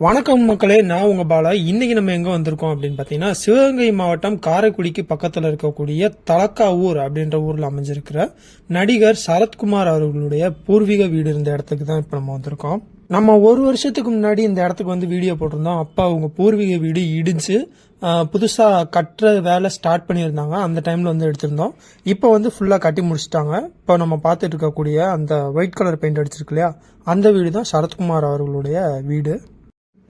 வணக்கம் மக்களே நான் உங்க பாலா. இன்னைக்கு நம்ம எங்க வந்திருக்கோம் அப்படின்னு பாத்தீங்கன்னா சிவகங்கை மாவட்டம் காரைக்குடிக்கு பக்கத்துல இருக்கக்கூடிய தலக்காவூர் அப்படின்ற ஊர்ல அமைஞ்சிருக்கிற நடிகர் சரத்குமார் அவர்களுடைய பூர்வீக வீடு இருந்த இடத்துக்கு தான் இப்ப நம்ம வந்திருக்கோம். நம்ம ஒரு வருஷத்துக்கு முன்னாடி இந்த இடத்துக்கு வந்து வீடியோ போட்டிருந்தோம். அப்போ அவங்க பூர்வீக வீடு இடிஞ்சு புதுசாக புதுசா கட்டுற வேலை ஸ்டார்ட் பண்ணியிருந்தாங்க. அந்த டைம்ல வந்து எடுத்திருந்தோம். இப்போ வந்து ஃபுல்லா கட்டி முடிச்சிட்டாங்க. இப்போ நம்ம பார்த்துட்டு இருக்கக்கூடிய அந்த ஒயிட் கலர் பெயிண்ட் அடிச்சிருக்கு இல்லையா? அந்த வீடு தான் சரத்குமார் அவர்களுடைய வீடு.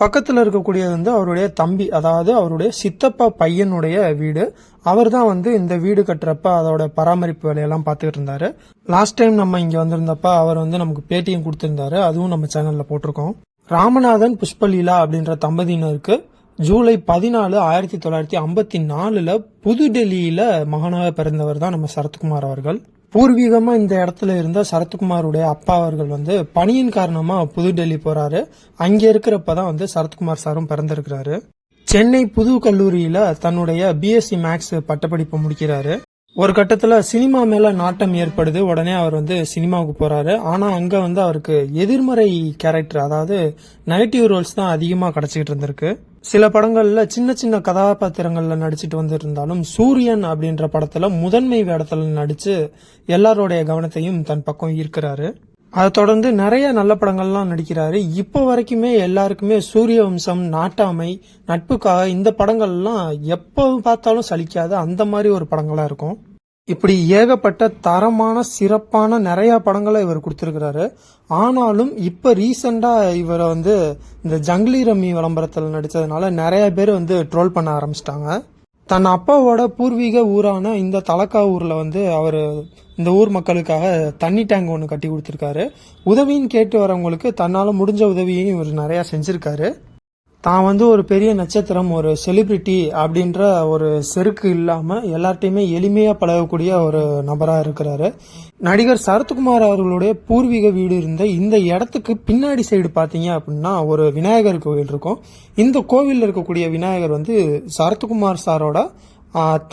பக்கத்தில் இருக்கக்கூடியது வந்து அவருடைய தம்பி அதாவது அவருடைய சித்தப்பா பையனுடைய வீடு. அவர் தான் வந்து இந்த வீடு கட்டுறப்ப அதோட பராமரிப்பு வேலையெல்லாம் பார்த்துக்கிட்டு இருந்தாரு. லாஸ்ட் டைம் நம்ம இங்கே வந்திருந்தப்ப அவர் வந்து நமக்கு பேட்டியும் கொடுத்துருந்தாரு. அதுவும் நம்ம சேனலில் போட்டிருக்கோம். ராமநாதன் புஷ்பலீலா அப்படின்ற தம்பதியினருக்கு ஜூலை பதினாலு ஆயிரத்தி தொள்ளாயிரத்தி ஐம்பத்தி நாலுல புதுடெல்லியில மகனாக பிறந்தவர் தான் நம்ம சரத்குமார் அவர்கள். பூர்வீகமாக இந்த இடத்துல இருந்த சரத்குமாருடைய அப்பா அவர்கள் வந்து பணியின் காரணமா புதுடெல்லி போகிறாரு அங்கே இருக்கிறப்ப தான் வந்து சரத்குமார் சாரும் பிறந்திருக்கிறாரு. சென்னை புது கல்லூரியில் தன்னுடைய பிஎஸ்சி மேக்ஸ் பட்டப்படிப்பு முடிக்கிறாரு. ஒரு கட்டத்தில் சினிமா மேலே நாட்டம் ஏற்படுது. உடனே அவர் வந்து சினிமாவுக்கு போகிறாரு ஆனால் அங்கே வந்து அவருக்கு எதிர்மறை கேரக்டர் அதாவது நெகட்டிவ் ரோல்ஸ் தான் அதிகமாக கிடச்சிக்கிட்டு இருந்திருக்கு. சில படங்கள்ல சின்ன சின்ன கதாபாத்திரங்கள்ல நடிச்சிட்டு வந்திருந்தாலும் சூரியன் அப்படின்ற படத்துல முதன்மை வேடத்துல நடிச்சு எல்லாருடைய கவனத்தையும் தன் பக்கம் ஈர்க்கிறாரு. அதை தொடர்ந்து நிறைய நல்ல படங்கள்லாம் நடிக்கிறாரு. இப்போ வரைக்குமே எல்லாருக்குமே சூரிய வம்சம் நாட்டாமை நட்புக்காக இந்த படங்கள்லாம் எப்போ பார்த்தாலும் சலிக்காத அந்த மாதிரி ஒரு படங்களா இருக்கும். இப்படி ஏகப்பட்ட தரமான சிறப்பான நிறைய படங்களை இவர் கொடுத்துருக்கிறாரு. ஆனாலும் இப்போ ரீசெண்டாக இவரை வந்து இந்த ஜங்லி ரம்மி விளம்பரத்தில் நடித்ததுனால நிறைய பேர் வந்து ட்ரோல் பண்ண ஆரம்பிச்சிட்டாங்க. தன் அப்பாவோட பூர்வீக ஊரான இந்த தலக்கா ஊரில் வந்து அவர் இந்த ஊர் மக்களுக்காக தண்ணி டேங்க் ஒன்று கட்டி கொடுத்துருக்காரு. உதவின்னு கேட்டு வரவங்களுக்கு தன்னால் முடிஞ்ச உதவியையும் இவர் நிறையா செஞ்சுருக்காரு. தான் வந்து ஒரு பெரிய நட்சத்திரம் ஒரு செலிபிரிட்டி அப்படின்ற ஒரு செருக்கு இல்லாமல் எல்லார்ட்டையுமே எளிமையாக பழகக்கூடிய ஒரு நபராக இருக்கிறாரு. நடிகர் சரத்குமார் அவர்களுடைய பூர்வீக வீடு இருந்த இந்த இடத்துக்கு பின்னாடி சைடு பார்த்தீங்க அப்படின்னா ஒரு விநாயகர் கோவில் இருக்கும். இந்த கோவிலில் இருக்கக்கூடிய விநாயகர் வந்து சரத்குமார் சாரோட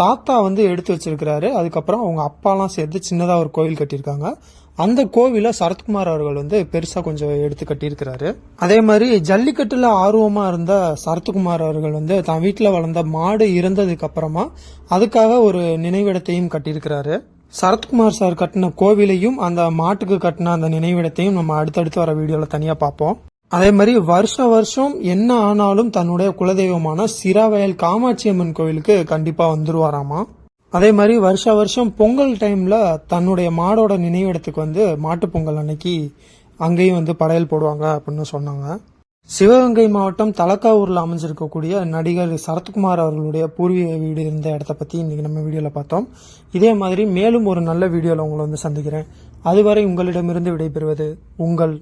தாத்தா வந்து எடுத்து வச்சிருக்கிறாரு. அதுக்கப்புறம் அவங்க அப்பாலாம் சேர்த்து சின்னதாக ஒரு கோவில் கட்டியிருக்காங்க. அந்த கோவிலை சரத்குமார் அவர்கள் வந்து பெருசாக கொஞ்சம் எடுத்து கட்டியிருக்கிறாரு. அதே மாதிரி ஜல்லிக்கட்டில் ஆர்வமாக இருந்த சரத்குமார் அவர்கள் வந்து தான் வீட்டில் வளர்ந்த மாடு இறந்ததுக்கு அப்புறமா அதுக்காக ஒரு நினைவிடத்தையும் கட்டியிருக்கிறாரு. சரத்குமார் சார் கட்டின கோவிலையும் அந்த மாட்டுக்கு கட்டின அந்த நினைவிடத்தையும் நம்ம அடுத்தடுத்து வர வீடியோவில் தனியாக பார்ப்போம். அதே மாதிரி வருஷ வருஷம் என்ன ஆனாலும் தன்னுடைய குலதெய்வமான சிராவயல் காமாட்சி அம்மன் கோவிலுக்கு கண்டிப்பா வந்துருவாராமா? அதே மாதிரி வருஷ வருஷம் பொங்கல் டைம்ல தன்னுடைய மாடோட நினைவிடத்துக்கு வந்து மாட்டுப் பொங்கல் அன்னைக்கு அங்கேயும் வந்து படையல் போடுவாங்க அப்படின்னு சொன்னாங்க. சிவகங்கை மாவட்டம் தலக்காவூர்ல அமைஞ்சிருக்கக்கூடிய நடிகர் சரத்குமார் அவர்களுடைய பூர்வீக வீடு இருந்த இடத்த பத்தி இன்னைக்கு நம்ம வீடியோல பார்த்தோம். இதே மாதிரி மேலும் ஒரு நல்ல வீடியோல உங்களை வந்து சந்திக்கிறேன். அதுவரை உங்களிடமிருந்து விடைபெறுவது உங்கள்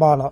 பாலா.